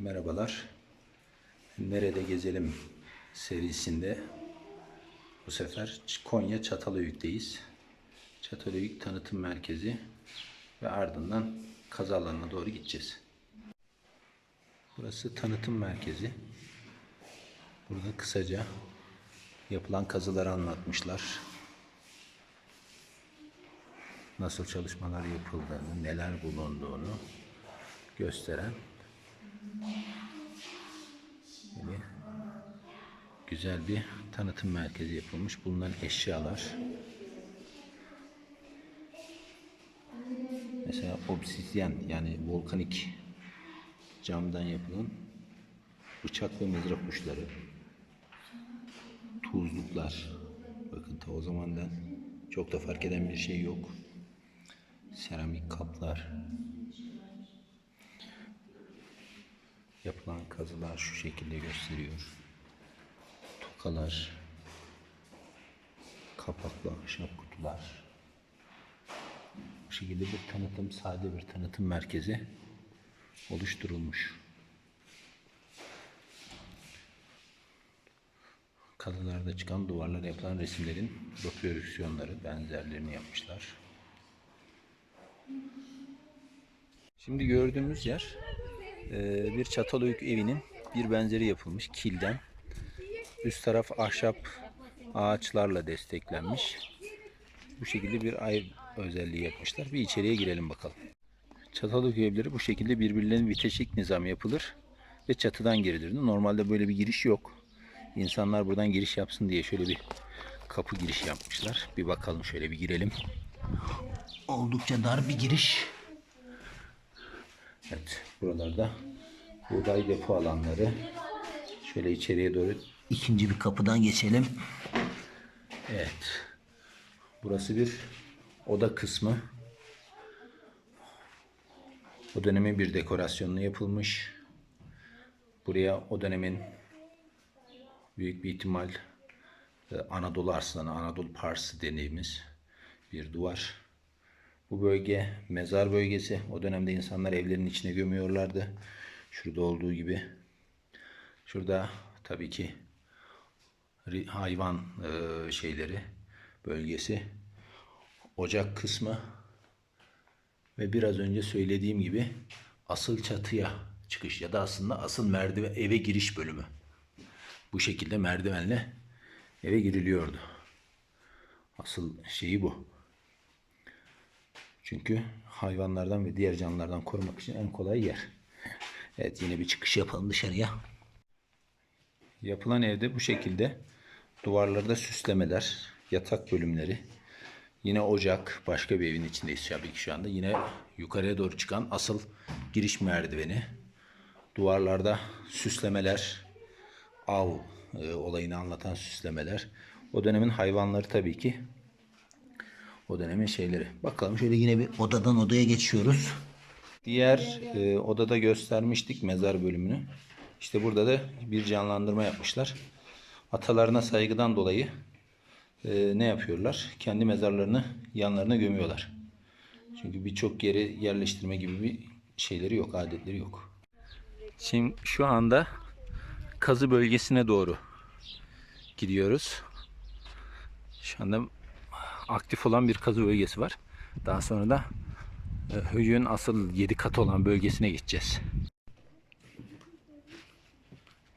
Merhabalar. Nerede Gezelim serisinde bu sefer Konya Çatalhöyük'teyiz. Çatalhöyük Tanıtım Merkezi ve ardından kazı alanına doğru gideceğiz. Burası tanıtım merkezi. Burada kısaca yapılan kazıları anlatmışlar. Nasıl çalışmalar yapıldığını, neler bulunduğunu gösteren Yine güzel bir tanıtım merkezi yapılmış. Bulunan eşyalar. Mesela obsidyen yani volkanik camdan yapılan bıçak ve mızrak uçları. Tuzluklar. Bakın ta o zamandan çok da fark eden bir şey yok. Seramik kaplar. Yapılan kazılar şu şekilde gösteriyor. Tokalar, kapaklı ahşap kutular. Bu şekilde bir tanıtım, sade bir tanıtım merkezi oluşturulmuş. Kazılarda çıkan duvarlara yapılan resimlerin reprodüksiyonları, benzerlerini yapmışlar. Şimdi gördüğümüz yer bir Çatalhöyük evinin bir benzeri yapılmış kilden. Üst taraf ahşap ağaçlarla desteklenmiş. Bu şekilde bir ay özelliği yapmışlar. Bir içeriye girelim bakalım. Çatalhöyük evleri bu şekilde birbirlerinin bitişik nizam yapılır ve çatıdan girilir. Normalde böyle bir giriş yok. İnsanlar buradan giriş yapsın diye şöyle bir kapı giriş yapmışlar. Bir bakalım şöyle bir girelim. Oldukça dar bir giriş. Evet, buralarda buğday depo alanları. Şöyle içeriye doğru ikinci bir kapıdan geçelim. Evet. Burası bir oda kısmı. O dönemin bir dekorasyonunu yapılmış. Buraya o dönemin büyük bir ihtimal e, Anadolu Arslanı, Anadolu Parsı dediğimiz bir duvar. Bu bölge mezar bölgesi. O dönemde insanlar evlerin içine gömüyorlardı. Şurada olduğu gibi. Şurada tabii ki hayvan e, şeyleri bölgesi. Ocak kısmı ve biraz önce söylediğim gibi asıl çatıya çıkış ya da aslında asıl merdiven eve giriş bölümü. Bu şekilde merdivenle eve giriliyordu. Asıl şeyi bu. Çünkü hayvanlardan ve diğer canlılardan korumak için en kolay yer. Evet yine bir çıkış yapalım dışarıya. Yapılan evde bu şekilde duvarlarda süslemeler, yatak bölümleri, yine ocak, başka bir evin içindeyiz tabii ki şu anda. Yine yukarıya doğru çıkan asıl giriş merdiveni, duvarlarda süslemeler, av e, olayını anlatan süslemeler. O dönemin hayvanları tabii ki o dönemin şeyleri. Bakalım şöyle yine bir odadan odaya geçiyoruz. Diğer e, odada göstermiştik mezar bölümünü. İşte burada da bir canlandırma yapmışlar. Atalarına saygıdan dolayı e, ne yapıyorlar? Kendi mezarlarını yanlarına gömüyorlar. Çünkü birçok yeri yerleştirme gibi bir şeyleri yok, adetleri yok. Şimdi şu anda kazı bölgesine doğru gidiyoruz. Şu anda aktif olan bir kazı bölgesi var. Daha sonra da e, Höyük'ün asıl 7 kat olan bölgesine geçeceğiz.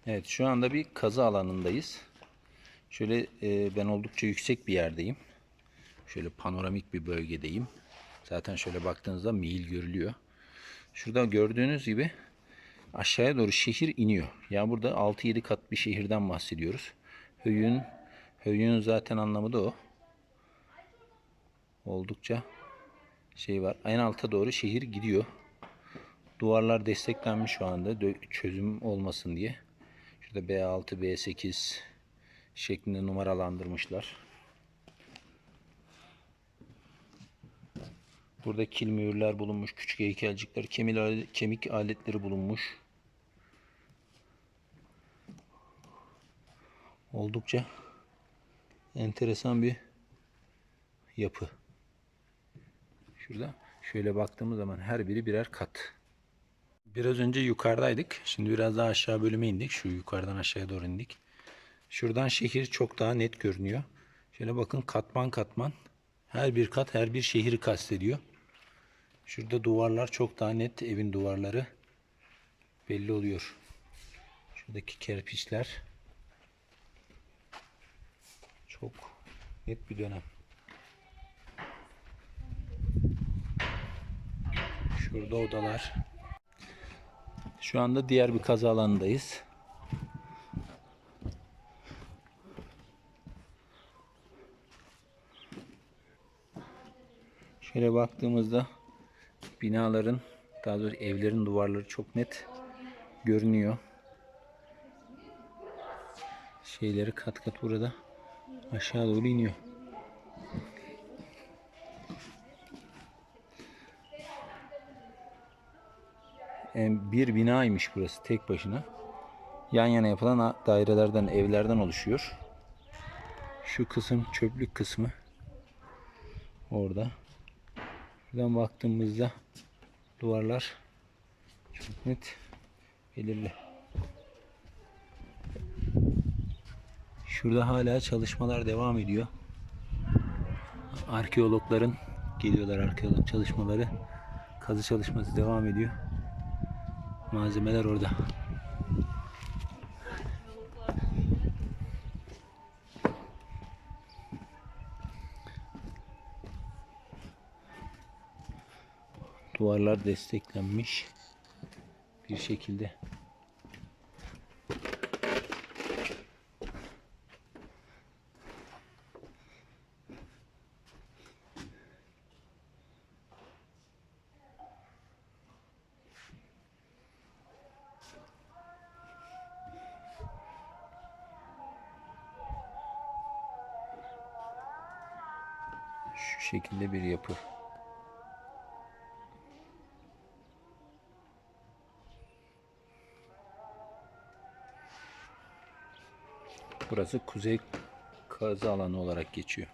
Evet şu anda bir kazı alanındayız. Şöyle e, ben oldukça yüksek bir yerdeyim. Şöyle panoramik bir bölgedeyim. Zaten şöyle baktığınızda mil görülüyor. Şurada gördüğünüz gibi aşağıya doğru şehir iniyor. Yani burada 6-7 kat bir şehirden bahsediyoruz. Höyük'ün Höyük'ün zaten anlamı da o oldukça şey var. En alta doğru şehir gidiyor. Duvarlar desteklenmiş şu anda çözüm olmasın diye. Şurada B6, B8 şeklinde numaralandırmışlar. Burada kil mühürler bulunmuş, küçük heykelcikler, kemik aletleri bulunmuş. Oldukça enteresan bir yapı. Şurada şöyle baktığımız zaman her biri birer kat. Biraz önce yukarıdaydık. Şimdi biraz daha aşağı bölüme indik. Şu yukarıdan aşağıya doğru indik. Şuradan şehir çok daha net görünüyor. Şöyle bakın katman katman. Her bir kat her bir şehri kastediyor. Şurada duvarlar çok daha net. Evin duvarları belli oluyor. Şuradaki kerpiçler çok net bir dönem. Şurada odalar. Şu anda diğer bir kaza alanındayız. Şöyle baktığımızda binaların daha doğrusu evlerin duvarları çok net görünüyor. Şeyleri kat kat burada aşağı doğru iniyor. Bir binaymış burası tek başına. Yan yana yapılan dairelerden, evlerden oluşuyor. Şu kısım çöplük kısmı. Orada. Buradan baktığımızda duvarlar çok net belirli. Şurada hala çalışmalar devam ediyor. Arkeologların geliyorlar arkeolog çalışmaları. Kazı çalışması devam ediyor. Malzemeler orada. Duvarlar desteklenmiş bir şekilde. Şekilde bir yapı. Burası kuzey kazı alanı olarak geçiyor.